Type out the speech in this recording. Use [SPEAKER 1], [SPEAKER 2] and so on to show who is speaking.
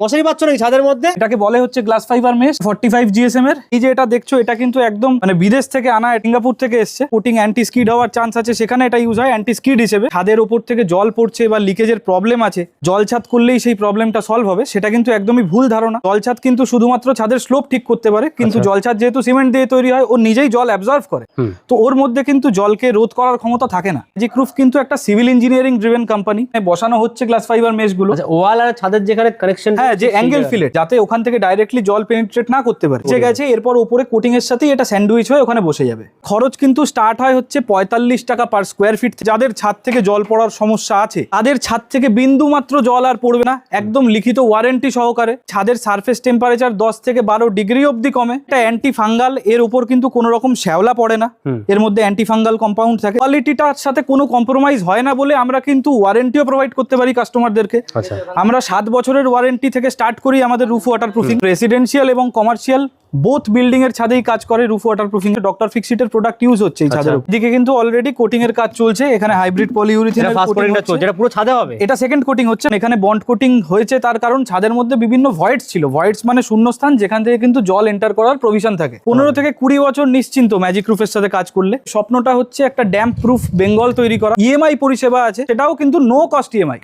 [SPEAKER 1] মশারি পাচ্ছ নাকি ছাদের মধ্যে?
[SPEAKER 2] এটাকে বলে হচ্ছে glass fibre mesh forty five GSM এর। এই যে এটা দেখছ এটা কিন্তু একদম মানে বিদেশ থেকে আনা সিঙ্গাপুর থেকে এসছে। কোটিং অ্যান্টি স্কিড হওয়ার চান্স আছে সেখানে এটা ইউজ হয় অ্যান্টি স্কিড হিসেবে। ছাদের ওপর থেকে জল পড়ছে বা লিকেজের প্রবলেম আছে জল ছাদ করলেই সেই প্রবলেমটা সলভ হবে। সেটা কিন্তু একদমই ভুল ধারণা। জল ছাদ কিন্তু শুধুমাত্র ছাদের স্লোপ ঠিক করতে পারে কিন্তু
[SPEAKER 1] আচ্ছা।
[SPEAKER 2] জল ছাদ যেহেতু সিমেন্ট দিয়ে তৈরি হয় ও নিজেই জল অ্যাবজর্ভ করে। তো ওর মধ্যে কিন্তু জলকে রোধ করার ক্ষমতা থাকে না। যে ক্রুফ কিন্তু একটা সিভিল ইঞ্জিনিয়ারিং ড্রিভেন কোম্পানি বসানো হচ্ছে গ্লাস ফাইবার মেশগুলো
[SPEAKER 1] ওয়াল আর ছাদের যেখানে কানেকশন
[SPEAKER 2] হ্যাঁ যে অ্যাঙ্গেল ফিলেট যাতে ওখান থেকে ডাইরেক্টলি জল পেনিট্রেট না করতে পারে। যে গেছে এরপর উপরে কোটিং এর সাথেই এটা স্যান্ডউইচ হয়ে ওখানে বসে যাবে। খরচ কিন্তু স্টার্ট হয় হচ্ছে পঁয়তাল্লিশ টাকা পার স্কোয়ার ফিট যাদের ছাদ থেকে জল পড়ার সমস্যা আছে তাদের ছাদ থেকে বিন্দু মাত্র জল আর পড়বে না। একদম লিখিত ওয়ারেন্টি সহকারে। ছাদের সারফেস টেম্পারেচার দশ থেকে বারো ডিগ্রি অবধি কমে। এটা অ্যান্টি ফাঙ্গাল এর উপর কিন্তু কোনো রকম শ্যাওলা পড়ে না। এর মধ্যে অ্যান্টি ফাঙ্গাল কম্পাউন্ড থাকে। কোয়ালিটিটার সাথে কোনো কম্প্রোমাইজ হয় না বলে আমরা কিন্তু ওয়ারেন্টিও প্রোভাইড করতে পারি কাস্টমারদেরকে
[SPEAKER 1] আচ্ছা।
[SPEAKER 2] আমরা সাত বছরের ওয়ারেন্টি থেকে স্টার্ট করি আমাদের রুফ ওয়াটার প্রুফিং রেসিডেন্সিয়াল এবং কমার্শিয়াল বোথ বিল্ডিং এর ছাদেই কাজ করে রুফ ওয়াটার প্রুফিং ডক্টর ফিক্সিটের প্রোডাক্ট ইউজ হচ্ছে এই ছাদের
[SPEAKER 1] আচ্ছা।
[SPEAKER 2] এদিকে কিন্তু অলরেডি কোটিং এর কাজ চলছে এখানে হাইব্রিড
[SPEAKER 1] এটা
[SPEAKER 2] পলিউরিথিনের
[SPEAKER 1] ফার্স্ট
[SPEAKER 2] কোটিং
[SPEAKER 1] চলছে এটা পুরো ছাদে হবে?
[SPEAKER 2] এটা সেকেন্ড কোটিং হচ্ছে এখানে বন্ড কোটিং হয়েছে তার কারণ ছাদের মধ্যে বিভিন্ন ভয়েডস ছিল। ভয়েডস মানে শূন্যস্থান যেখান থেকে কিন্তু জল এন্টার করার প্রভিশন থাকে। পনেরো থেকে কুড়ি বছর নিশ্চিন্ত ম্যাজিক রুফের সাথে কাজ করলে। স্বপ্নটা হচ্ছে একটা ড্যাম্প প্রুফ বেঙ্গল তৈরি করা। ইএমআই পরিষেবা আছে সেটাও কিন্তু নো কস্ট ইএমআই